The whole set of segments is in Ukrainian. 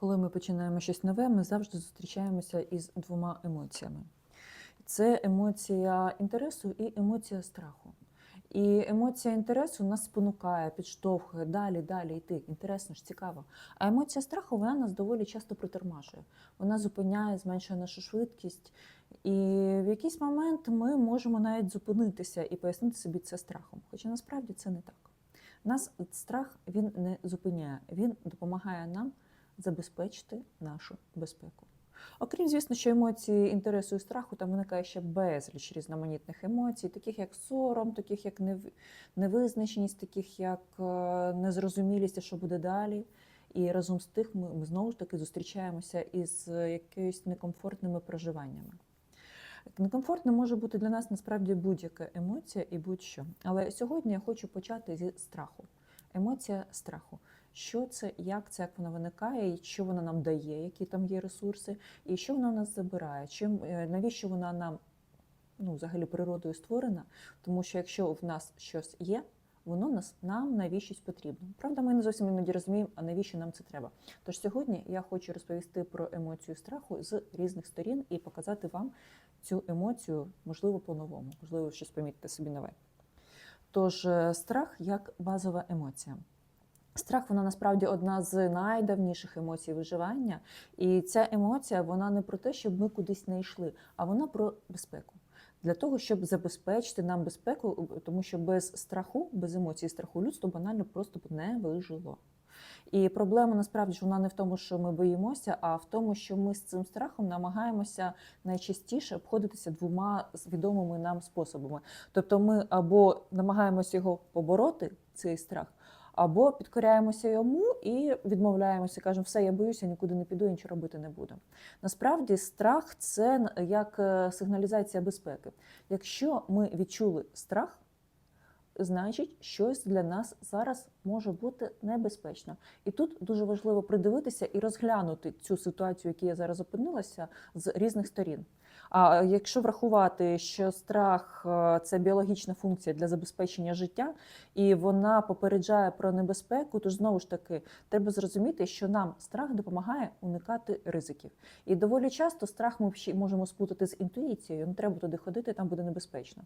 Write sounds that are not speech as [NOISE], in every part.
Коли ми починаємо щось нове, ми завжди зустрічаємося із двома емоціями: це емоція інтересу і емоція страху. І емоція інтересу нас спонукає, підштовхує далі, далі йти. Інтересно ж, цікаво. А емоція страху вона нас доволі часто притормажує. Вона зупиняє, зменшує нашу швидкість. І в якийсь момент ми можемо навіть зупинитися і пояснити собі це страхом. Хоча насправді це не так. Нас страх він не зупиняє, він допомагає нам забезпечити нашу безпеку. Окрім, звісно, що емоції інтересу і страху, там виникає ще безліч різноманітних емоцій, таких як сором, таких як невизначеність, таких як е, незрозумілість, що буде далі. І разом з тих ми, ми знову ж таки зустрічаємося із е, якимись некомфортними проживаннями. Некомфортно може бути для нас насправді будь-яка емоція і будь-що. Але сьогодні я хочу почати зі страху. Емоція страху. Що це, як це, як вона виникає, і що вона нам дає, які там є ресурси, і що вона нас забирає, чим, е, навіщо вона нам ну, взагалі природою створена? Тому що якщо в нас щось є, воно нас нам навіщось потрібно. Правда, ми не зовсім іноді розуміємо, а навіщо нам це треба. Тож сьогодні я хочу розповісти про емоцію страху з різних сторін і показати вам цю емоцію, можливо, по-новому, можливо, щось помітите собі нове. Тож, е, страх як базова емоція. Страх вона насправді одна з найдавніших емоцій виживання. І ця емоція вона не про те, щоб ми кудись не йшли, а вона про безпеку. Для того, щоб забезпечити нам безпеку, тому що без страху, без емоцій страху людство банально просто б не вижило. І проблема насправді ж вона не в тому, що ми боїмося, а в тому, що ми з цим страхом намагаємося найчастіше обходитися двома відомими нам способами. Тобто, ми або намагаємося його побороти, цей страх, або підкоряємося йому і відмовляємося, кажемо, все, я боюся, нікуди не піду, нічого робити не буду. Насправді, страх це як е, сигналізація безпеки. Якщо ми відчули страх, значить, щось для нас зараз може бути небезпечно. І тут дуже важливо придивитися і розглянути цю ситуацію, в якій я зараз опинилася, з різних сторін. А якщо врахувати, що страх е, це біологічна функція для забезпечення життя, і вона попереджає про небезпеку, то знову ж таки треба зрозуміти, що нам страх допомагає уникати ризиків. І доволі часто страх ми можемо спутати з інтуїцією. Не треба туди ходити, там буде небезпечно.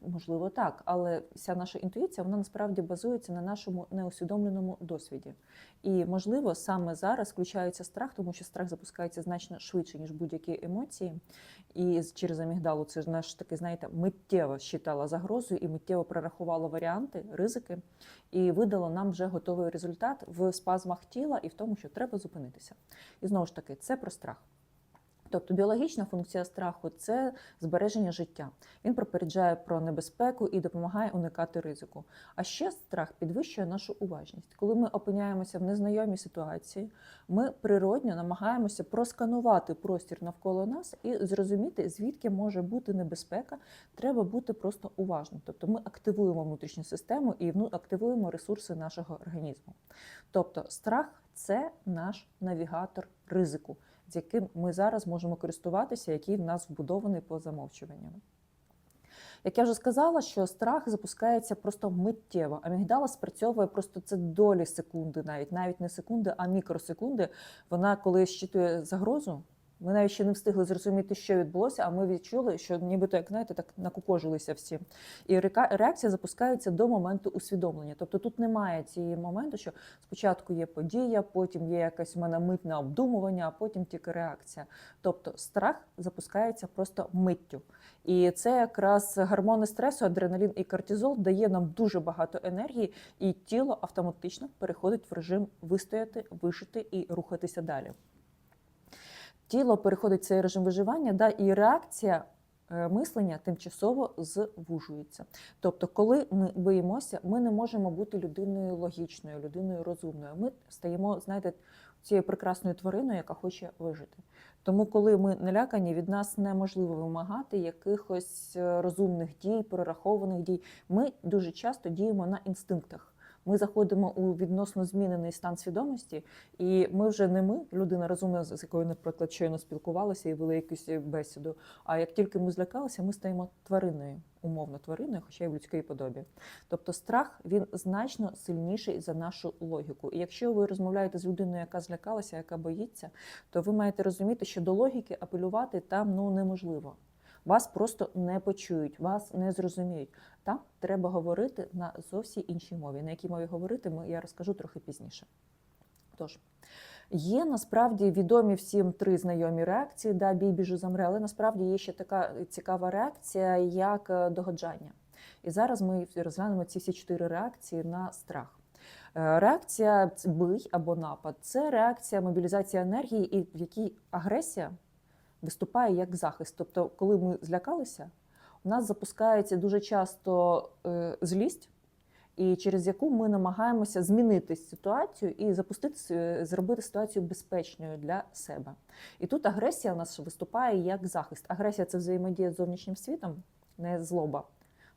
Можливо, так, але вся наша інтуїція вона насправді базується на нашому неусвідомленому досвіді. І можливо, саме зараз включається страх, тому що страх запускається значно швидше, ніж будь-які емоції. І через амігдалу це ж наш такий, знаєте, миттєво щитала загрозою і миттєво прорахувала варіанти, ризики, і видало нам вже готовий результат в спазмах тіла і в тому, що треба зупинитися. І знову ж таки, це про страх. Тобто біологічна функція страху це збереження життя. Він попереджає про небезпеку і допомагає уникати ризику. А ще страх підвищує нашу уважність. Коли ми опиняємося в незнайомій ситуації, ми природньо намагаємося просканувати простір навколо нас і зрозуміти, звідки може бути небезпека. Треба бути просто уважним. Тобто ми активуємо внутрішню систему і активуємо ресурси нашого організму. Тобто, страх це наш навігатор ризику з яким ми зараз можемо користуватися, який в нас вбудований по замовчуванню. Як я вже сказала, що страх запускається просто миттєво. Амігдала спрацьовує просто це долі секунди, навіть навіть не секунди, а мікросекунди. Вона коли щитує загрозу. Ми навіть ще не встигли зрозуміти, що відбулося, а ми відчули, що нібито, як знаєте, так накукожилися всі. І реакція запускається до моменту усвідомлення. Тобто тут немає цієї моменту, що спочатку є подія, потім є якась в мене митне обдумування, а потім тільки реакція. Тобто страх запускається просто миттю. І це якраз гормони стресу, адреналін і кортизол дає нам дуже багато енергії, і тіло автоматично переходить в режим вистояти, вижити і рухатися далі. Тіло переходить в цей режим виживання, да, і реакція е, мислення тимчасово звужується. Тобто, коли ми боїмося, ми не можемо бути людиною логічною, людиною розумною. Ми стаємо, знаєте, цією прекрасною твариною, яка хоче вижити. Тому, коли ми налякані, від нас неможливо вимагати якихось е, розумних дій, прорахованих дій. Ми дуже часто діємо на інстинктах. Ми заходимо у відносно змінений стан свідомості, і ми вже не ми, людина розумна, з якою, наприклад, щойно спілкувалися і вели якусь бесіду. А як тільки ми злякалися, ми стаємо твариною, умовно твариною, хоча й в людській подобі. Тобто страх він значно сильніший за нашу логіку. І якщо ви розмовляєте з людиною, яка злякалася, яка боїться, то ви маєте розуміти, що до логіки апелювати там ну неможливо. Вас просто не почують, вас не зрозуміють. Там треба говорити на зовсім іншій мові. На якій мові говорити, я розкажу трохи пізніше. Тож, є насправді відомі всім три знайомі реакції: да, бій, біжи, замре, але насправді є ще така цікава реакція, як е, догоджання. І зараз ми розглянемо ці всі чотири реакції на страх. Е, Реакція бий або напад це реакція мобілізації енергії, і в якій агресія виступає як захист. Тобто, коли ми злякалися, у нас запускається дуже часто е, злість, і через яку ми намагаємося змінити ситуацію і запустити зробити ситуацію безпечною для себе. І тут агресія у нас виступає як захист. Агресія це взаємодія з зовнішнім світом, не злоба.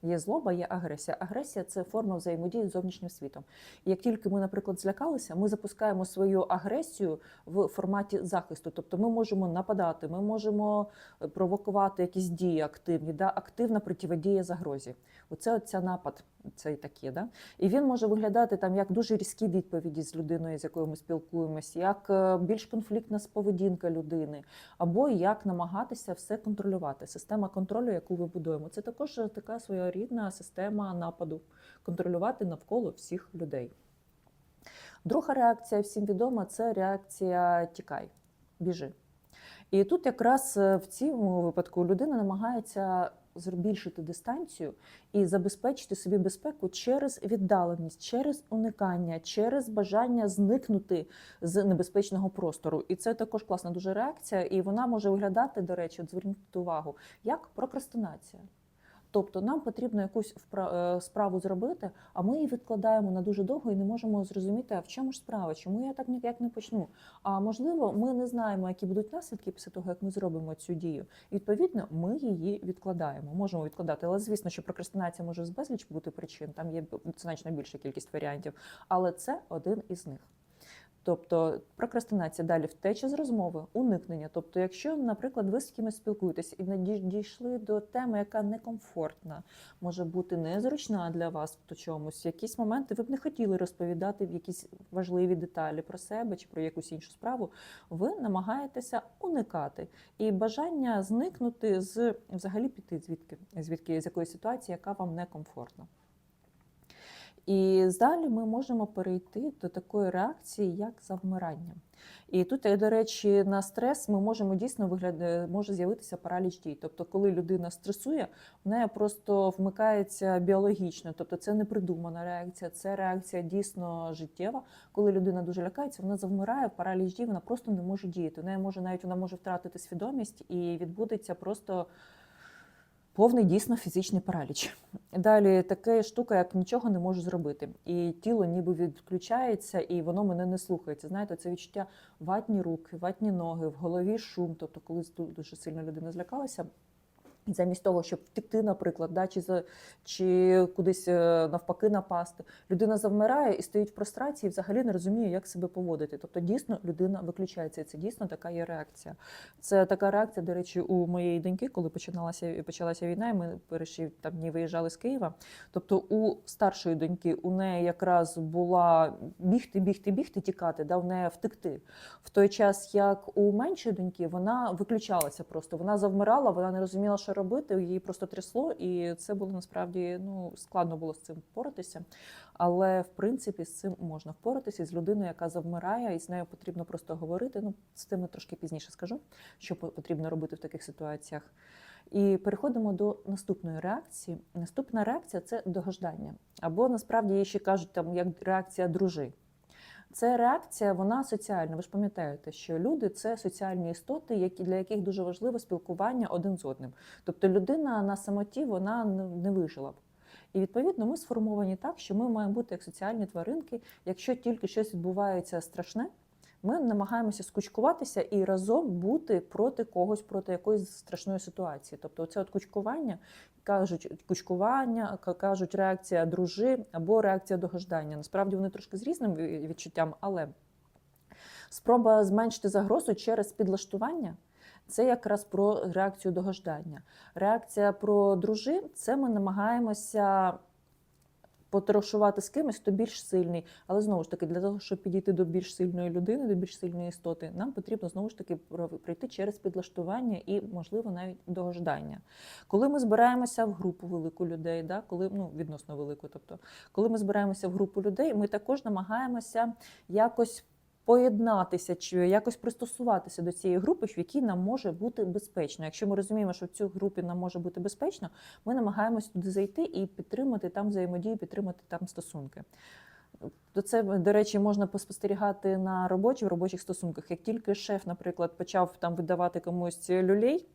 Є злоба, є агресія. Агресія це форма взаємодії з зовнішнім світом. І як тільки ми, наприклад, злякалися, ми запускаємо свою агресію в форматі захисту. Тобто ми можемо нападати, ми можемо е, провокувати якісь дії активні, да? активна противодія загрозі. Оце оця напад, це і таке. Да? І він може виглядати там як дуже різкі відповіді з людиною, з якою ми спілкуємося, як е, більш конфліктна поведінка людини, або як намагатися все контролювати. Система контролю, яку ви будуємо, це також така своєрідна система нападу контролювати навколо всіх людей. Друга реакція всім відома це реакція тікай, біжи. І тут якраз е, в цьому випадку людина намагається збільшити дистанцію і забезпечити собі безпеку через віддаленість, через уникання, через бажання зникнути з небезпечного простору. І це також класна дуже реакція, і вона може виглядати, до речі, от зверніть увагу, як прокрастинація. Тобто нам потрібно якусь е, справу зробити, а ми її відкладаємо на дуже довго і не можемо зрозуміти, а в чому ж справа, чому я так ніяк не почну. А можливо, ми не знаємо, які будуть наслідки після того, як ми зробимо цю дію. І відповідно, ми її відкладаємо. Можемо відкладати, але звісно, що прокрастинація може з безліч бути причин. Там є значно більша кількість варіантів, але це один із них. Тобто прокрастинація далі втеча з розмови, уникнення. Тобто, якщо, наприклад, ви з кимось спілкуєтесь і дійшли до теми, яка некомфортна, може бути незручна для вас в чомусь, якісь моменти ви б не хотіли розповідати в якісь важливі деталі про себе чи про якусь іншу справу, ви намагаєтеся уникати. І бажання зникнути з взагалі піти звідки, звідки з якоїсь ситуації, яка вам некомфортна. І далі ми можемо перейти до такої реакції, як завмирання. І тут, до речі, на стрес ми можемо дійсно виглядати, може з'явитися параліч дій. Тобто, коли людина стресує, в неї просто вмикається біологічно, тобто це не придумана реакція, це реакція дійсно життєва. Коли людина дуже лякається, вона завмирає, параліч дій, вона просто не може діяти. В неї може навіть вона може втратити свідомість і відбудеться просто. Повний дійсно фізичний параліч. Далі така штука, як нічого не можу зробити. І тіло ніби відключається, і воно мене не слухається. Знаєте, це відчуття ватні руки, ватні ноги, в голові шум. Тобто, коли дуже сильно людина злякалася. Замість того, щоб втекти, наприклад, да, чи, за, чи кудись е, навпаки напасти, людина завмирає і стоїть в прострації, і взагалі не розуміє, як себе поводити. Тобто, дійсно людина виключається. І це дійсно така є реакція. Це така реакція, до речі, у моєї доньки, коли починалася почалася війна, і ми перейшли там дні виїжджали з Києва. Тобто, у старшої доньки у неї якраз була бігти, бігти, бігти, тікати, да, в неї втекти. В той час, як у меншої доньки, вона виключалася просто. Вона завмирала, вона не розуміла, що робити, її просто трясло, і це було насправді ну складно було з цим впоратися. Але в принципі з цим можна впоратися з людиною, яка завмирає, і з нею потрібно просто говорити. Ну, з тим я трошки пізніше скажу, що потрібно робити в таких ситуаціях. І переходимо до наступної реакції. Наступна реакція це догождання. Або насправді її ще кажуть там як реакція дружи. Це реакція, вона соціальна. Ви ж пам'ятаєте, що люди це соціальні істоти, які для яких дуже важливо спілкування один з одним. Тобто людина на самоті вона не- вижила б. І відповідно ми сформовані так, що ми маємо бути як соціальні тваринки. Якщо тільки щось відбувається страшне, ми намагаємося скучкуватися і разом бути проти когось, проти якоїсь страшної ситуації. Тобто, це от кучкування кажуть кучкування, кажуть реакція дружи або реакція догождання. Насправді вони трошки з різним відчуттям, але спроба зменшити загрозу через підлаштування. Це якраз про реакцію догождання. Реакція про дружи це ми намагаємося потрошувати з кимось, хто більш сильний. Але знову ж таки, для того, щоб підійти до більш сильної людини, до більш сильної істоти, нам потрібно знову ж таки про- пройти через підлаштування і, можливо, навіть догождання. Коли ми збираємося в групу велику людей, да, коли ну відносно велику, тобто, коли ми збираємося в групу людей, ми також намагаємося якось. Поєднатися чи якось пристосуватися до цієї групи, в якій нам може бути безпечно. Якщо ми розуміємо, що в цій групі нам може бути безпечно, ми намагаємося туди зайти і підтримати там взаємодію, підтримати там стосунки. То це, до речі, можна поспостерігати на роботі в робочих стосунках. Як тільки шеф, наприклад, почав там видавати комусь люлей,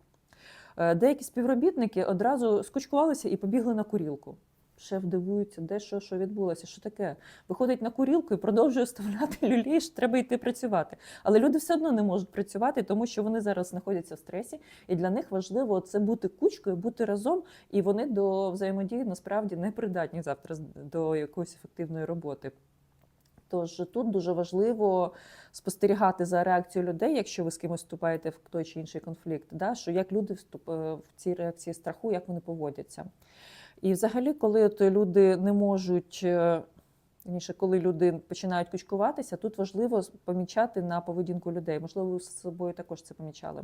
е, деякі співробітники одразу скучкувалися і побігли на курілку. Шеф дивується, де що, що відбулося, що таке. Виходить на курілку і продовжує вставляти [LAUGHS] люлей, що треба йти працювати. Але люди все одно не можуть працювати, тому що вони зараз знаходяться в стресі, і для них важливо це бути кучкою, бути разом, і вони до взаємодії насправді не придатні завтра до якоїсь ефективної роботи. Тож тут дуже важливо спостерігати за реакцією людей, якщо ви з кимось вступаєте в той чи інший конфлікт, да, що як люди е, в цій реакції страху, як вони поводяться. І взагалі, коли от люди не можуть. е, коли люди починають кучкуватися, тут важливо помічати на поведінку людей. Можливо, ви з собою також це помічали.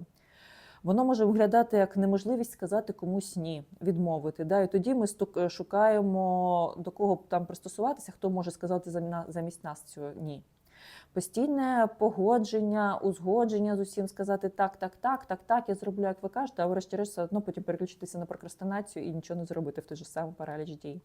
Воно може виглядати як неможливість сказати комусь ні, відмовити. Да? І тоді ми шукаємо до кого там пристосуватися, хто може сказати замість нас цього ні. Постійне погодження, узгодження з усім, сказати так, так, так, так, так, я зроблю, як ви кажете, а врешті-решт все одно потім переключитися на прокрастинацію і нічого не зробити в той же самий параліч дій.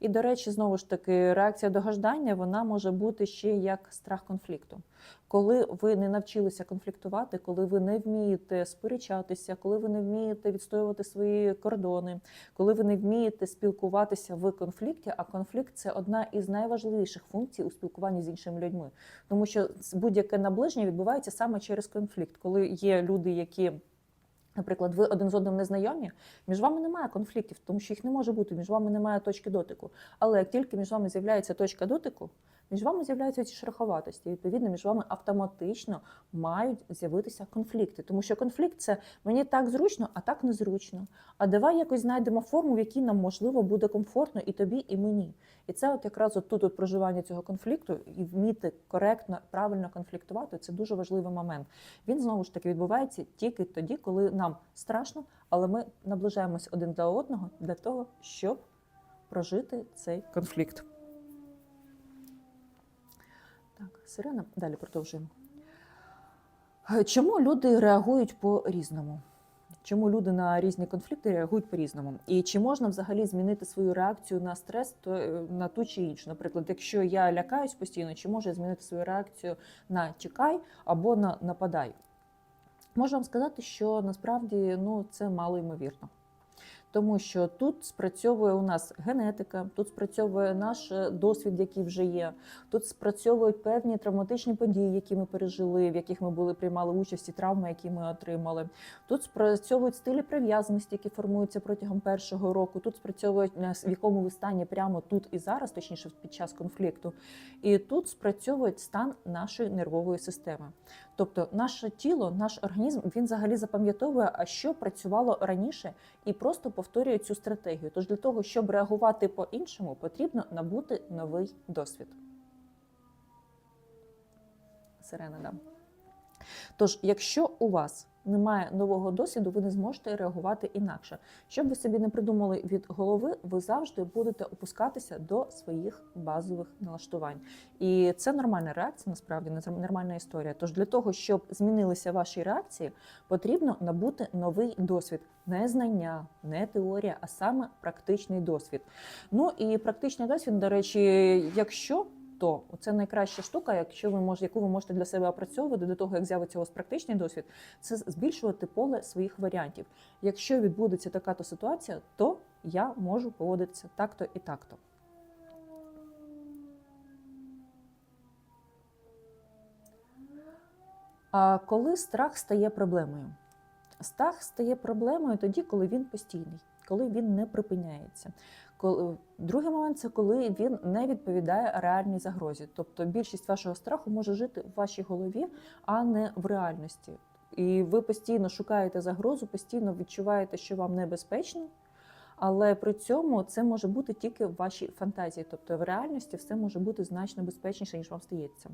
І, до речі, знову ж таки, реакція догождання вона може бути ще як страх конфлікту. Коли ви не навчилися конфліктувати, коли ви не вмієте сперечатися, коли ви не вмієте відстоювати свої кордони, коли ви не вмієте спілкуватися в конфлікті, а конфлікт це одна із найважливіших функцій у спілкуванні з іншими людьми, тому що будь-яке наближення відбувається саме через конфлікт, коли є люди, які Наприклад, ви один з одним не знайомі, між вами немає конфліктів, тому що їх не може бути, між вами немає точки дотику. Але як тільки між вами з'являється точка дотику, між вами з'являються ці шероховатості. Відповідно, між вами автоматично мають з'явитися конфлікти. Тому що конфлікт це мені так зручно, а так незручно. А давай якось знайдемо форму, в якій нам можливо буде комфортно і тобі, і мені. І це от якраз от тут от проживання цього конфлікту і вміти коректно, правильно конфліктувати це дуже важливий момент. Він знову ж таки відбувається тільки тоді, коли нам страшно, але ми наближаємось один до одного для того, щоб прожити цей конфлікт. Так, сирена. Далі продовжуємо. Е, Чому люди реагують по-різному? Чому люди на різні конфлікти реагують по-різному? І чи можна взагалі змінити свою реакцію на стрес е, на ту чи іншу? Наприклад, якщо я лякаюсь постійно, чи можу я змінити свою реакцію на чекай або на нападай? Можу вам сказати, що насправді ну, це мало ймовірно. Тому що тут спрацьовує у нас генетика, тут спрацьовує наш е, досвід, який вже є. Тут спрацьовують певні травматичні події, які ми пережили, в яких ми були приймали участь, і травми, які ми отримали. Тут спрацьовують стилі прив'язаності, які формуються протягом першого року. Тут спрацьовують е, в якому ви стані прямо тут і зараз, точніше під час конфлікту. І тут спрацьовує стан нашої нервової системи. Тобто, наше тіло, наш організм він взагалі запам'ятовує, а що працювало раніше, і просто повторює цю стратегію. Тож для того, щоб реагувати по-іншому, потрібно набути новий досвід. Сирена, да. Тож, якщо у вас немає нового досвіду, ви не зможете реагувати інакше. Щоб ви собі не придумали від голови, ви завжди будете опускатися до своїх базових налаштувань. І це нормальна реакція, насправді нормальна історія. Тож для того, щоб змінилися ваші реакції, потрібно набути новий досвід, не знання, не теорія, а саме практичний досвід. Ну і практичний досвід, до речі, якщо то це найкраща штука, якщо ви можете, яку ви можете для себе опрацьовувати до того, як з'явиться у вас практичний досвід, це збільшувати поле своїх варіантів. Якщо відбудеться така то ситуація, то я можу поводитися так-то і так-то. А коли страх стає проблемою? Страх стає проблемою тоді, коли він постійний. коли він не припиняється. Другий момент це коли він не відповідає реальній загрозі. Тобто більшість вашого страху може жити в вашій голові, а не в реальності. І ви постійно шукаєте загрозу, постійно відчуваєте, що вам небезпечно. Але при цьому це може бути тільки в вашій фантазії, тобто в реальності все може бути значно безпечніше, ніж вам стається.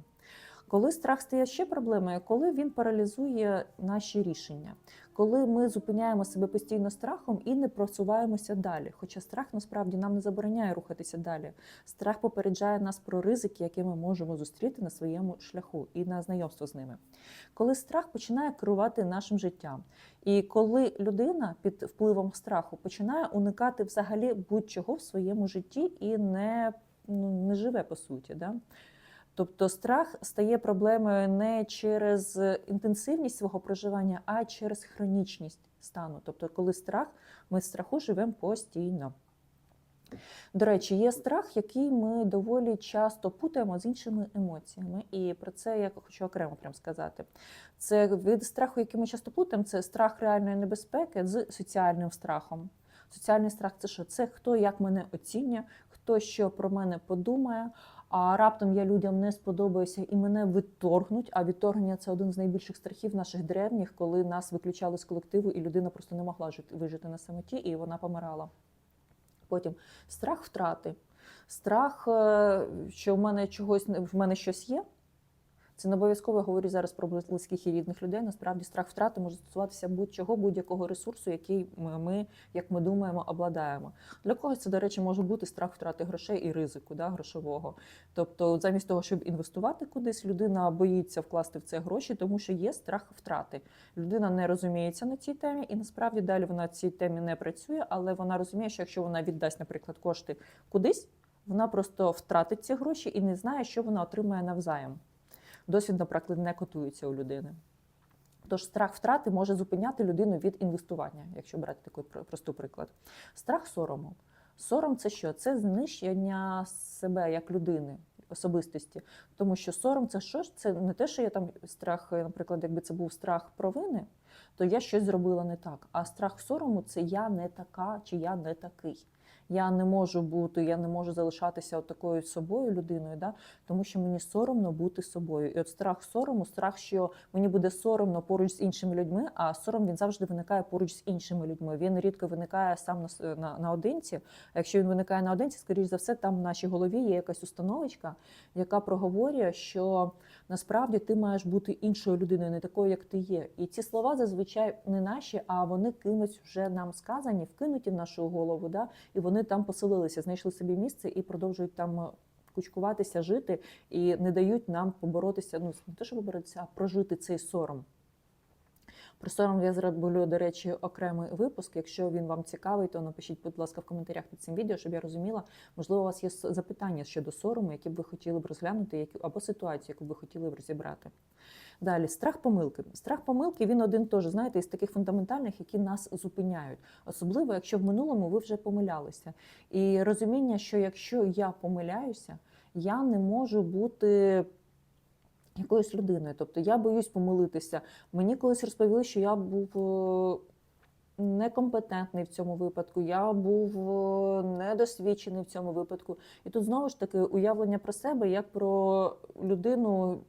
Коли страх стає ще проблемою, коли він паралізує наші рішення, коли ми зупиняємо себе постійно страхом і не просуваємося далі. Хоча страх насправді нам не забороняє рухатися далі. Страх попереджає нас про ризики, які ми можемо зустріти на своєму шляху і на знайомство з ними. Коли страх починає керувати нашим життям, і коли людина під впливом страху починає уникати взагалі будь-чого в своєму житті і не, ну, не живе по суті. Да? Тобто страх стає проблемою не через інтенсивність свого проживання, а через хронічність стану. Тобто, коли страх, ми в страху живемо постійно. До речі, є страх, який ми доволі часто путаємо з іншими емоціями, і про це я хочу окремо прям сказати. Це від страху, який ми часто плутаємо, це страх реальної небезпеки з соціальним страхом. Соціальний страх це що? Це хто як мене оцінює, хто що про мене подумає. А раптом я людям не сподобаюся і мене відторгнуть. А відторгнення це один з найбільших страхів наших древніх, коли нас виключали з колективу, і людина просто не могла жити вижити на самоті, і вона помирала. Потім страх втрати, страх, е, що в мене чогось в мене щось є. Це не обов'язково я говорю зараз про близьких і рідних людей. Насправді страх втрати може стосуватися будь-чого, будь-якого ресурсу, який ми, як ми думаємо, обладаємо. Для когось це, до речі, може бути страх втрати грошей і ризику да, грошового. Тобто, замість того, щоб інвестувати кудись, людина боїться вкласти в це гроші, тому що є страх втрати. Людина не розуміється на цій темі, і насправді далі вона цій темі не працює, але вона розуміє, що якщо вона віддасть, наприклад, кошти кудись, вона просто втратить ці гроші і не знає, що вона отримає навзаєм досвід, наприклад, не котується у людини. Тож страх втрати може зупиняти людину від інвестування, якщо брати такий простий приклад. Страх сорому. Сором це що? Це знищення себе як людини, особистості. Тому що сором це що? Це не те, що я там страх, наприклад, якби це був страх провини, то я щось зробила не так. А страх сорому це я не така чи я не такий я не можу бути, я не можу залишатися от такою собою людиною, да? тому що мені соромно бути собою. І от страх сорому, страх, що мені буде соромно поруч з іншими людьми, а сором він завжди виникає поруч з іншими людьми. Він рідко виникає сам на, на, наодинці. А якщо він виникає наодинці, скоріш за все, там в нашій голові є якась установочка, яка проговорює, що насправді ти маєш бути іншою людиною, не такою, як ти є. І ці слова зазвичай не наші, а вони кимось вже нам сказані, вкинуті в нашу голову. Да? І вони там поселилися, знайшли собі місце і продовжують там кучкуватися, жити, і не дають нам поборотися. Ну не те, що поборотися, а прожити цей сором. Про сором я зроблю, до речі, окремий випуск. Якщо він вам цікавий, то напишіть, будь ласка, в коментарях під цим відео, щоб я розуміла, можливо, у вас є запитання щодо сорому, які б ви хотіли б розглянути, або ситуацію, яку б ви хотіли б розібрати. Далі, страх помилки. Страх помилки він один теж, знаєте, із таких фундаментальних, які нас зупиняють. Особливо, якщо в минулому ви вже помилялися. І розуміння, що якщо я помиляюся, я не можу бути якоюсь людиною. Тобто я боюсь помилитися. Мені колись розповіли, що я був е, некомпетентний в цьому випадку, я був е, недосвідчений в цьому випадку. І тут знову ж таки уявлення про себе як про людину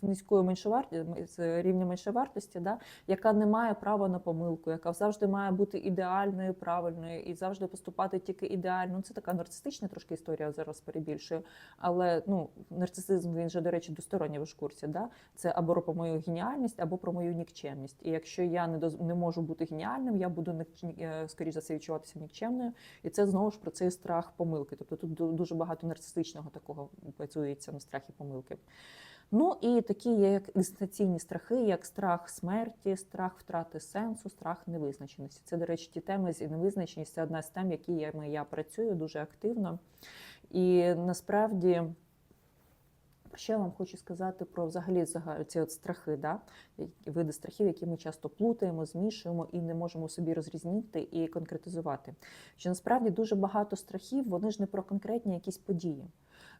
з низькою меншовартістю, з рівня меншовартості, да, яка не має права на помилку, яка завжди має бути ідеальною, правильною і завжди поступати тільки ідеально. Це така нарцистична трошки історія зараз перебільшую. Але ну, нарцисизм він же, до речі, двосторонній в курсі. Да? Це або про мою геніальність, або про мою нікчемність. І якщо я не доз... не можу бути геніальним, я буду е, скоріш за все відчуватися нікчемною. І це знову ж про цей страх помилки. Тобто тут дуже багато нарцистичного такого працюється на страхі помилки. Ну і такі є як екзистенційні страхи, як страх смерті, страх втрати сенсу, страх невизначеності. Це, до речі, ті теми з невизначеність це одна з тем, які я, я працюю дуже активно. І насправді. Я вам хочу сказати про взагалі ці от страхи, да? види страхів, які ми часто плутаємо, змішуємо і не можемо собі розрізнити і конкретизувати. Що насправді дуже багато страхів, вони ж не про конкретні якісь події.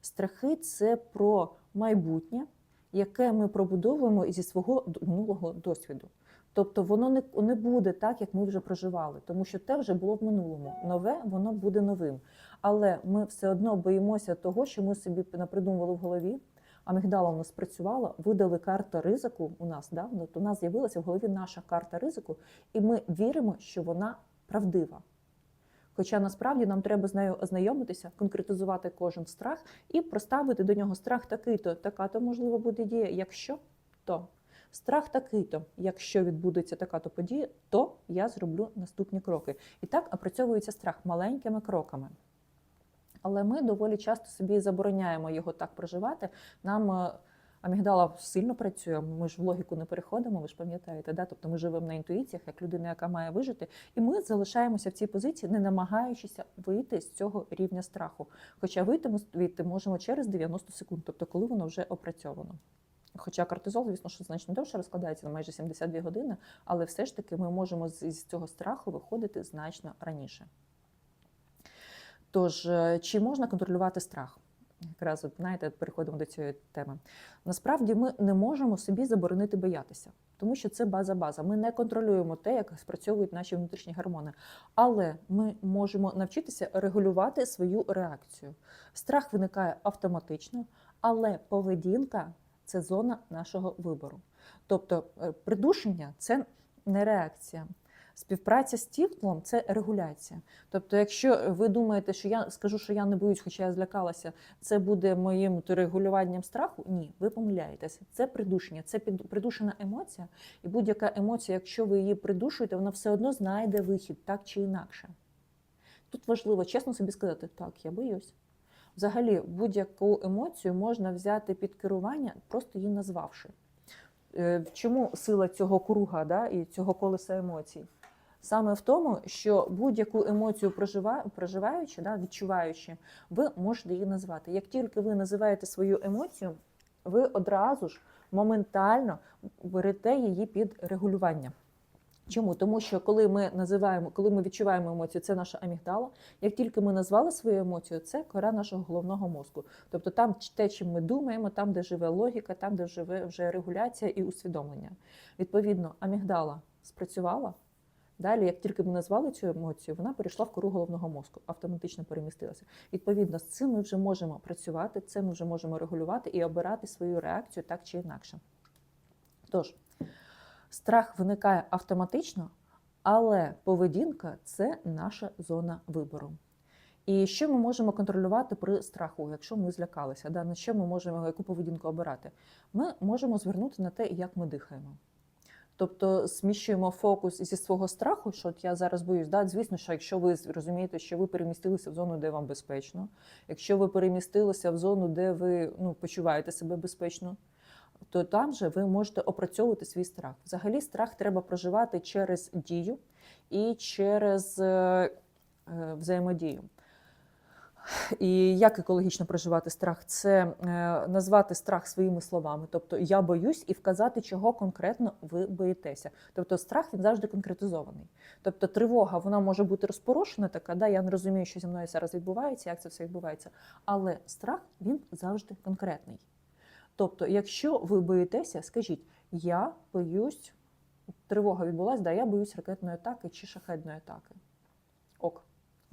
Страхи це про майбутнє, яке ми пробудовуємо зі свого минулого досвіду. Тобто воно не, не буде так, як ми вже проживали, тому що те вже було в минулому. Нове воно буде новим. Але ми все одно боїмося того, що ми собі напридумували в голові. Амігдала у нас працювала, видали карту ризику у нас, да? От у нас з'явилася в голові наша карта ризику, і ми віримо, що вона правдива. Хоча насправді нам треба з нею ознайомитися, конкретизувати кожен страх і проставити до нього страх такий-то, така-то можливо буде дія. Якщо то страх такий-то, якщо відбудеться така-то подія, то я зроблю наступні кроки. І так опрацьовується страх маленькими кроками. Але ми доволі часто собі забороняємо його так проживати. Нам е, амігдала сильно працює. Ми ж в логіку не переходимо, ви ж пам'ятаєте, да? тобто ми живемо на інтуїціях, як людина, яка має вижити, і ми залишаємося в цій позиції, не намагаючися вийти з цього рівня страху. Хоча вийти ми звідти можемо через 90 секунд, тобто коли воно вже опрацьовано. Хоча кортизол, звісно, що значно довше розкладається на майже 72 години, але все ж таки ми можемо з цього страху виходити значно раніше. Тож, е, чи можна контролювати страх? Якраз, знаєте, переходимо до цієї теми. Насправді ми не можемо собі заборонити боятися, тому що це база-база. Ми не контролюємо те, як спрацьовують наші внутрішні гормони. Але ми можемо навчитися регулювати свою реакцію. Страх виникає автоматично, але поведінка це зона нашого вибору. Тобто е, придушення це не реакція. Співпраця з тілом це регуляція. Тобто, якщо ви думаєте, що я скажу, що я не боюсь, хоча я злякалася, це буде моїм регулюванням страху. Ні, ви помиляєтеся. Це придушення, це придушена емоція, і будь-яка емоція, якщо ви її придушуєте, вона все одно знайде вихід так чи інакше. Тут важливо чесно собі сказати, так, я боюсь. Взагалі, будь-яку емоцію можна взяти під керування, просто її назвавши. Е, Чому сила цього круга да, і цього колеса емоцій? Саме в тому, що будь-яку емоцію проживаючи, да, відчуваючи, ви можете її назвати. Як тільки ви називаєте свою емоцію, ви одразу ж моментально берете її під регулювання. Чому? Тому що коли ми називаємо, коли ми відчуваємо емоцію, це наша амігдала. Як тільки ми назвали свою емоцію, це кора нашого головного мозку. Тобто там те, чим ми думаємо, там, де живе логіка, там, де живе вже регуляція і усвідомлення. Відповідно, амігдала спрацювала. Далі, як тільки ми назвали цю емоцію, вона перейшла в кору головного мозку, автоматично перемістилася. Відповідно, з цим ми вже можемо працювати, це ми вже можемо регулювати і обирати свою реакцію так чи інакше. Тож, страх виникає автоматично, але поведінка це наша зона вибору. І що ми можемо контролювати при страху, якщо ми злякалися? Да? На що ми можемо яку поведінку обирати? Ми можемо звернути на те, як ми дихаємо. Тобто зміщуємо фокус зі свого страху, що от я зараз боюсь. Да? Звісно, що якщо ви розумієте, що ви перемістилися в зону, де вам безпечно, якщо ви перемістилися в зону, де ви ну, почуваєте себе безпечно, то там же ви можете опрацьовувати свій страх. Взагалі, страх треба проживати через дію і через е, е, взаємодію. І як екологічно проживати страх? Це е, назвати страх своїми словами, тобто я боюсь, і вказати, чого конкретно ви боїтеся. Тобто страх він завжди конкретизований. Тобто тривога вона може бути розпорошена, така да, я не розумію, що зі мною зараз відбувається, як це все відбувається. Але страх він завжди конкретний. Тобто, якщо ви боїтеся, скажіть, я боюсь, тривога відбулася, да, я боюсь ракетної атаки чи шахедної атаки.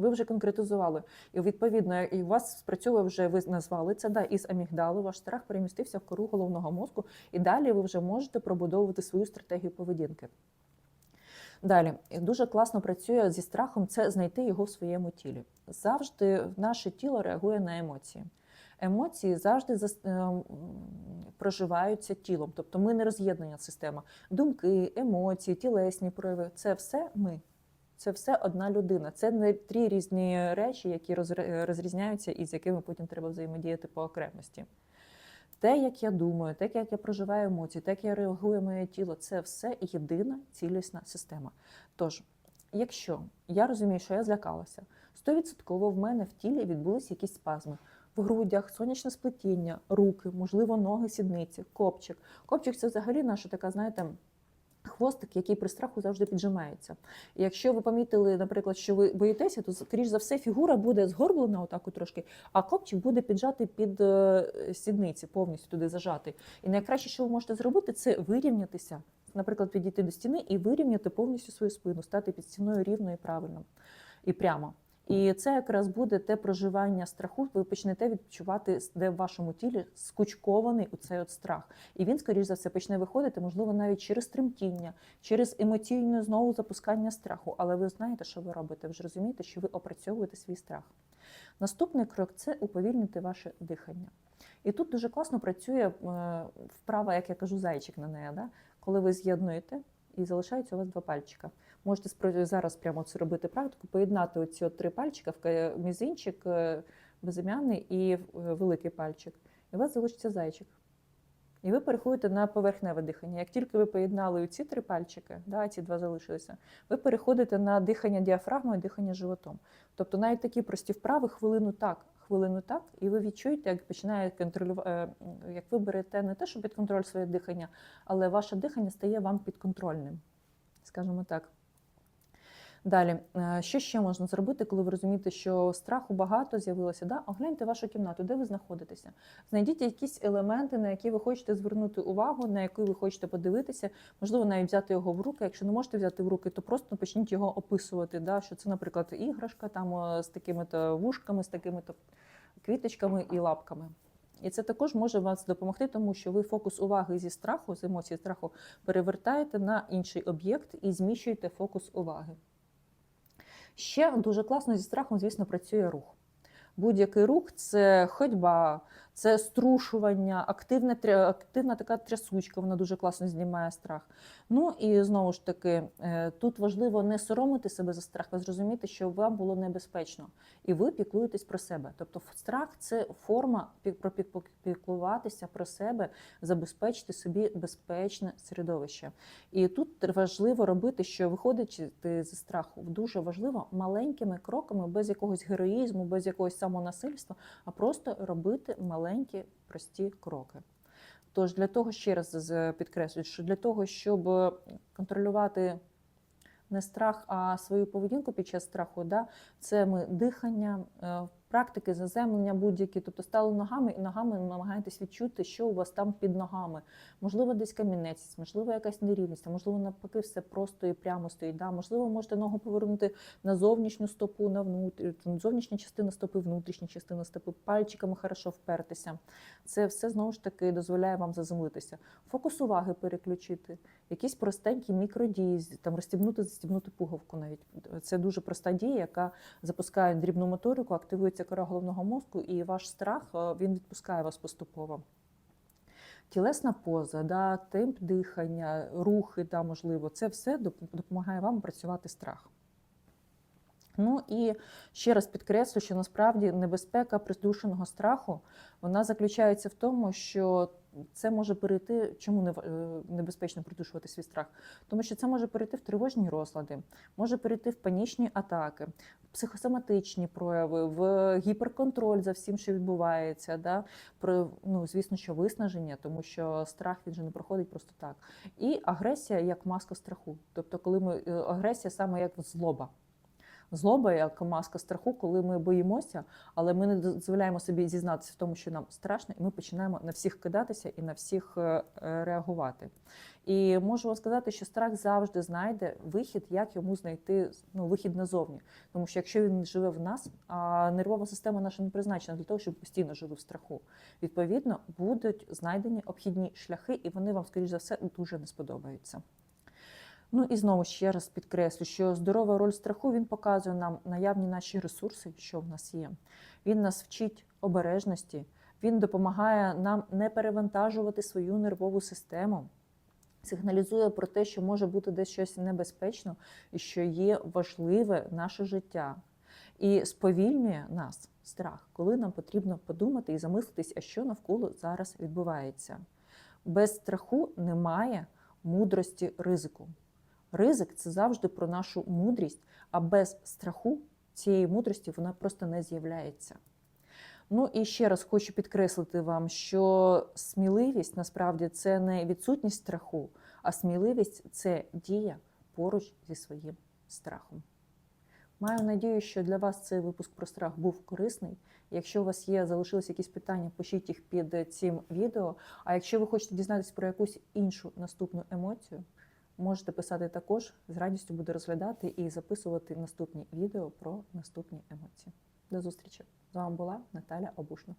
Ви вже конкретизували. І відповідно, і у вас спрацьовує вже, ви назвали це, да, із амігдали, ваш страх перемістився в кору головного мозку, і далі ви вже можете пробудовувати свою стратегію поведінки. Далі дуже класно працює зі страхом це знайти його в своєму тілі. Завжди наше тіло реагує на емоції. Емоції завжди ем, проживаються тілом, тобто ми не роз'єднана система. Думки, емоції, тілесні прояви це все ми. Це все одна людина. Це не три різні речі, які розрізняються і з якими потім треба взаємодіяти по окремості. Те, як я думаю, те, як я проживаю емоції, те, як я реагую моє тіло, це все єдина цілісна система. Тож, якщо я розумію, що я злякалася, 100% в мене в тілі відбулися якісь спазми. В грудях, сонячне сплетіння, руки, можливо, ноги, сідниці, копчик. Копчик це взагалі наша така, знаєте, хвостик, який при страху завжди піджимається. І якщо ви помітили, наприклад, що ви боїтеся, то скоріш за все фігура буде згорблена отаку трошки, а копчик буде піджати під е, сідниці, повністю туди зажати. І найкраще, що ви можете зробити, це вирівнятися наприклад, підійти до стіни і вирівняти повністю свою спину, стати під стіною рівно і правильно і прямо. І це якраз буде те проживання страху. Ви почнете відчувати, де в вашому тілі скучкований у цей от страх. І він, скоріш за все, почне виходити, можливо, навіть через тремтіння, через емоційне знову запускання страху. Але ви знаєте, що ви робите. Ви ж розумієте, що ви опрацьовуєте свій страх. Наступний крок це уповільнити ваше дихання. І тут дуже класно працює е, вправа, як я кажу, зайчик на неї. Да? Коли ви з'єднуєте і залишаються у вас два пальчика. Можете зараз прямо це робити практику, поєднати оці от три пальчика, мізинчик, е, безім'яний і е, великий пальчик. І у вас залишиться зайчик. І ви переходите на поверхневе дихання. Як тільки ви поєднали ці три пальчики, да, ці два залишилися, ви переходите на дихання діафрагмою, дихання животом. Тобто навіть такі прості вправи хвилину так, хвилину так, і ви відчуєте, як починає контролювати, як ви берете не те, що під контроль своє дихання, але ваше дихання стає вам підконтрольним. Скажімо так. Далі, е, що ще можна зробити, коли ви розумієте, що страху багато з'явилося? Да? Огляньте вашу кімнату, де ви знаходитеся. Знайдіть якісь елементи, на які ви хочете звернути увагу, на які ви хочете подивитися. Можливо, навіть взяти його в руки. Якщо не можете взяти в руки, то просто почніть його описувати. Да? Що це, наприклад, іграшка там е, з такими-то вушками, з такими-то квіточками і лапками. І це також може вас допомогти, тому що ви фокус уваги зі страху, з емоції страху перевертаєте на інший об'єкт і зміщуєте фокус уваги. Ще дуже класно зі страхом, звісно, працює рух. Будь-який рух це ходьба, це струшування, активна, тря- активна така трясучка, вона дуже класно знімає страх. Ну і знову ж таки, е, тут важливо не соромити себе за страх, а зрозуміти, що вам було небезпечно, і ви піклуєтесь про себе. Тобто страх це форма піклуватися про себе, забезпечити собі безпечне середовище. І тут важливо робити, що виходячи зі страху, дуже важливо маленькими кроками, без якогось героїзму, без якогось самонасильства, а просто робити маленькі прості кроки. Тож для того, ще раз підкреслюю, що для того, щоб контролювати не страх, а свою поведінку під час страху, да, це ми дихання, е, практики заземлення будь-які, тобто стали ногами і ногами намагаєтесь відчути, що у вас там під ногами. Можливо, десь камінець, можливо, якась нерівність, а можливо, навпаки, все просто і прямо стоїть. Да? Можливо, можете ногу повернути на зовнішню стопу, на внутрі, зовнішня частина стопи, внутрішня частина стопи, пальчиками хорошо впертися. Це все знову ж таки дозволяє вам заземлитися. Фокус уваги переключити, якісь простенькі мікродії, там розстібнути, застібнути пуговку навіть. Це дуже проста дія, яка запускає дрібну моторику, активується кора головного мозку, і ваш страх е, він відпускає вас поступово. Тілесна поза, да, темп дихання, рухи, да, можливо, це все допомагає вам працювати страх. Ну і ще раз підкреслю, що насправді небезпека придушеного страху вона заключається в тому, що це може перейти. Чому не небезпечно придушувати свій страх? Тому що це може перейти в тривожні розлади, може перейти в панічні атаки, в психосоматичні прояви, в гіперконтроль за всім, що відбувається. Да? Про ну, звісно, що виснаження, тому що страх він же не проходить просто так. І агресія як маска страху. Тобто, коли ми е, агресія саме як злоба. Злоба як маска страху, коли ми боїмося, але ми не дозволяємо собі зізнатися в тому, що нам страшно, і ми починаємо на всіх кидатися і на всіх е, е, реагувати. І можу вам сказати, що страх завжди знайде вихід, як йому знайти ну, вихід назовні. Тому що якщо він живе в нас, а нервова система наша не призначена для того, щоб постійно жили в страху. Відповідно, будуть знайдені обхідні шляхи, і вони вам, скоріш за все, дуже не сподобаються. Ну і знову ще раз підкреслю, що здорова роль страху він показує нам наявні наші ресурси, що в нас є. Він нас вчить обережності, він допомагає нам не перевантажувати свою нервову систему, сигналізує про те, що може бути десь щось небезпечно і що є важливе наше життя. І сповільнює нас страх, коли нам потрібно подумати і замислитись, а що навколо зараз відбувається. Без страху немає мудрості ризику. Ризик це завжди про нашу мудрість, а без страху цієї мудрості вона просто не з'являється. Ну і ще раз хочу підкреслити вам, що сміливість насправді це не відсутність страху, а сміливість це дія поруч зі своїм страхом. Маю надію, що для вас цей випуск про страх був корисний. Якщо у вас є, залишились якісь питання, пишіть їх під цим відео. А якщо ви хочете дізнатися про якусь іншу наступну емоцію, Можете писати також, з радістю буду розглядати і записувати наступні відео про наступні емоції. До зустрічі! З вами була Наталя Обушна.